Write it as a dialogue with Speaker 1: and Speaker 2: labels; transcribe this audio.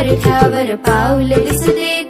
Speaker 1: ठेवल्यावर पाऊल दिसते